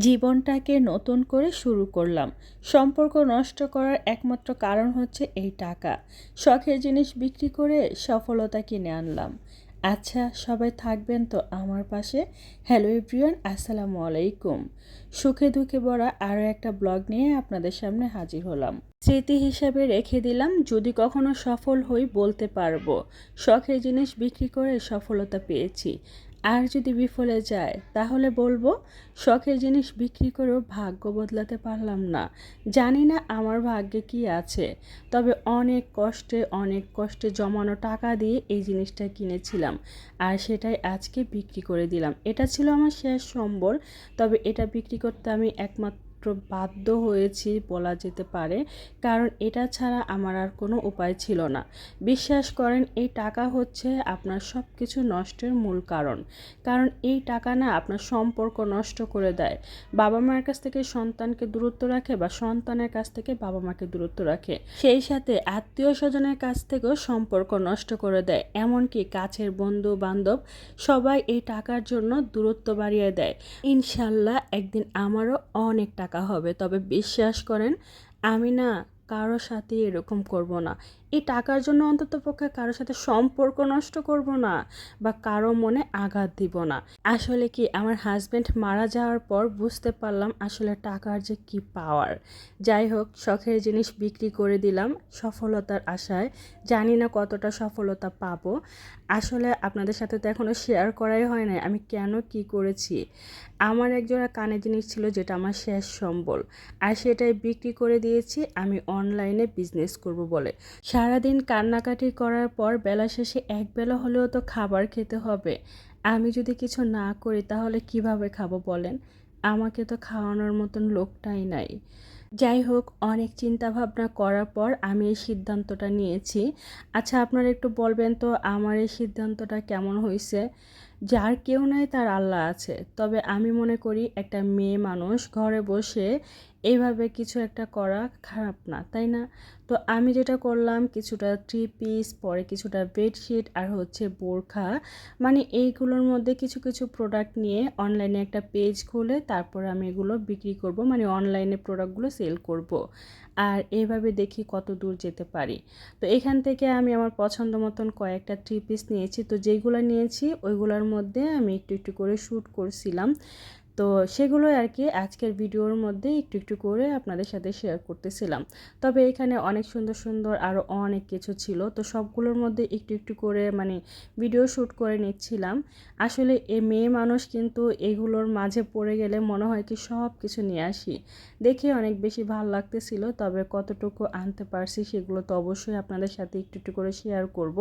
জীবনটাকে নতুন করে শুরু করলাম। সম্পর্ক নষ্ট করার একমাত্র কারণ হচ্ছে এই টাকা। শখের জিনিস বিক্রি করে সফলতা কিনে আনলাম। আচ্ছা সবাই থাকবেন তো আমার পাশে? হ্যালো এভরিওয়ান, আসসালামু আলাইকুম। সুখে দুঃখে ভরা আরও একটা ব্লগ নিয়ে আপনাদের সামনে হাজির হলাম। স্মৃতি হিসাবে রেখে দিলাম, যদি কখনো সফল হই বলতে পারব। শখের জিনিস বিক্রি করে সফলতা পেয়েছি। আর যদি বিফলে যায়, তাহলে বলব, শখের জিনিস বিক্রি করেও ভাগ্য বদলাতে পারলাম না। জানি না আমার ভাগ্যে কি আছে, তবে অনেক কষ্টে অনেক কষ্টে জমানো টাকা দিয়ে এই জিনিসটা কিনেছিলাম আর সেটাই আজকে বিক্রি করে দিলাম। এটা ছিল আমার শেষ সম্বল, তবে এটা বিক্রি করতে আমি একমাত্র বাধ্য হয়েছি বলা যেতে পারে, কারণ এটা ছাড়া আমার আর কোনো উপায় ছিল না। বিশ্বাস করেন, এই টাকা হচ্ছে আপনার সব কিছু নষ্টের মূল কারণ। কারণ এই টাকা না আপনার সম্পর্ক নষ্ট করে দেয়। বাবা মায়ের কাছ থেকে সন্তানকে দূরত্ব রাখে বা সন্তানের কাছ থেকে বাবা মাকে দূরত্ব রাখে। সেই সাথে আত্মীয় স্বজনের কাছ থেকেও সম্পর্ক নষ্ট করে দেয়। এমনকি কাছের বন্ধু বান্ধব সবাই এই টাকার জন্য দূরত্ব বাড়িয়ে দেয়। ইনশাল্লাহ, একদিন আমারও অনেক টাকা হবে। তবে বিশ্বাস করেন আমি না কারও সাথে এরকম করব না। এই টাকার জন্য অন্তত পক্ষে কারোর সাথে সম্পর্ক নষ্ট করব না বা কারও মনে আঘাত দিব না। আসলে কি আমার হাজব্যান্ড মারা যাওয়ার পর বুঝতে পারলাম আসলে টাকার যে কি পাওয়ার যাই হোক, শখের জিনিস বিক্রি করে দিলাম সফলতার আশায়। জানি না কতটা সফলতা পাবো। আসলে আপনাদের সাথে তো এখনও শেয়ার করাই হয় না আমি কেন কি করেছি? আমার একজোড়া কানে জিনিস ছিল যেটা আমার শেষ সম্বল। আর সেটাই বিক্রি করে দিয়েছি, আমি অনলাইনে বিজনেস করব বলে। সারাদিন কান্নাকাটি করার পর বেলা শেষে এক বেলা হলেও তো খাবার খেতে হবে। আমি যদি কিছু না করি তাহলে কীভাবে খাব বলেন? আমাকে তো খাওয়ানোর মতন লোকটাই নাই। যাই হোক, অনেক চিন্তা ভাবনা করার পর আমি এই সিদ্ধান্তটা নিয়েছি। আচ্ছা আপনারা একটু বলবেন তো আমার এই সিদ্ধান্তটা কেমন হয়েছে যার কেউ নাই তার আল্লাহ আছে। তবে আমি মনে করি একটা মেয়ে মানুষ ঘরে বসে এইভাবে কিছু একটা করা খারাপ না, তাই না? তো আমি যেটা করলাম কিছুটা থ্রি পিস পরে কিছুটা বেডশিট আর হচ্ছে বোরখা। মানে এইগুলোর মধ্যে কিছু কিছু প্রোডাক্ট নিয়ে অনলাইনে একটা পেজ খুলে তারপর আমি এগুলো বিক্রি করব। মানে অনলাইনে প্রোডাক্টগুলো সেল করব। আর এভাবে দেখি কত দূর যেতে পারি। তো এখান থেকে আমি আমার পছন্দ মতন কয়েকটা থ্রি পিস নিয়েছি। তো যেগুলো নিয়েছি, ওইগুলোর মধ্যে আমি একটু একটু করে শ্যুট করছিলাম। তো সেগুলোই আর কি আজকের ভিডিওর মধ্যে একটু একটু করে আপনাদের সাথে শেয়ার করতেছিলাম। তবে এখানে অনেক সুন্দর সুন্দর আরও অনেক কিছু ছিল, তো সবগুলোর মধ্যে একটু একটু করে মানে ভিডিও শ্যুট করে নিচ্ছিলাম। আসলে এ মেয়ে মানুষ কিন্তু এগুলোর মাঝে পড়ে গেলে মনে হয় কি সব কিছু নিয়ে আসি। দেখে অনেক বেশি ভালো লাগতেছিল, তবে কতটুকু আনতে পারছি সেগুলো তো অবশ্যই আপনাদের সাথে একটু একটু করে শেয়ার করব।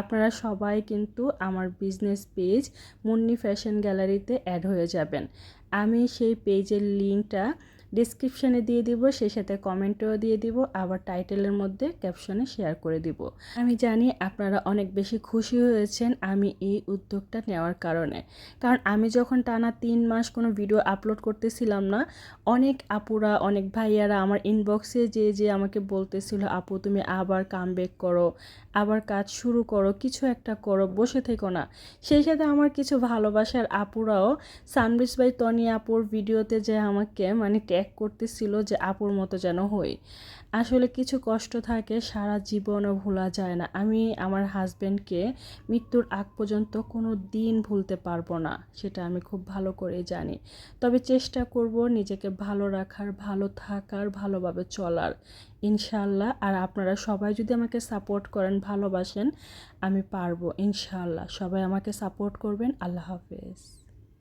আপনারা সবাই কিন্তু আমার বিজনেস পেজ মুন্নি ফ্যাশন গ্যালারিতে অ্যাড হয়ে যাবেন। আমি সেই পেজের লিঙ্কটা ডিসক্রিপশানে দিয়ে দিব, সেই সাথে কমেন্টেও দিয়ে দিব, আবার টাইটেলের মধ্যে ক্যাপশনে শেয়ার করে দিব। আমি জানি আপনারা অনেক বেশি খুশি হয়েছেন আমি এই উদ্যোগটা নেওয়ার কারণে। কারণ আমি যখন টানা তিন মাস কোনো ভিডিও আপলোড করতেছিলাম না, অনেক আপুরা, অনেক ভাইয়ারা আমার ইনবক্সে যে যে আমাকে বলতেছিল, আপু, তুমি আবার কাম ব্যাক করো, আবার কাজ শুরু করো, কিছু একটা করো, বসে থেকো না। সেই সাথে আমার কিছু ভালোবাসার আপুরাও, সানবিস বাই তনি আপুর ভিডিওতে যে আমাকে মানে ট্যাগ করতেছিল যে আপুর মতো যেন হই। আসলে কিছু কষ্ট থাকে, সারা জীবনও ভোলা যায় না। আমি আমার হাজব্যান্ডকে মৃত্যুর আগ পর্যন্ত কোনো দিন ভুলতে পারব না, সেটা আমি খুব ভালো করে জানি। তবে চেষ্টা করব নিজেকে ভালো রাখার, ভালো থাকার, ভালোভাবে চলার। ইনশাল্লাহ আর আপনারা সবাই যদি আমাকে সাপোর্ট করেন, ভালোবাসেন, আমি পারব। ইনশাল্লাহ সবাই আমাকে সাপোর্ট করবেন। আল্লাহ হাফেজ।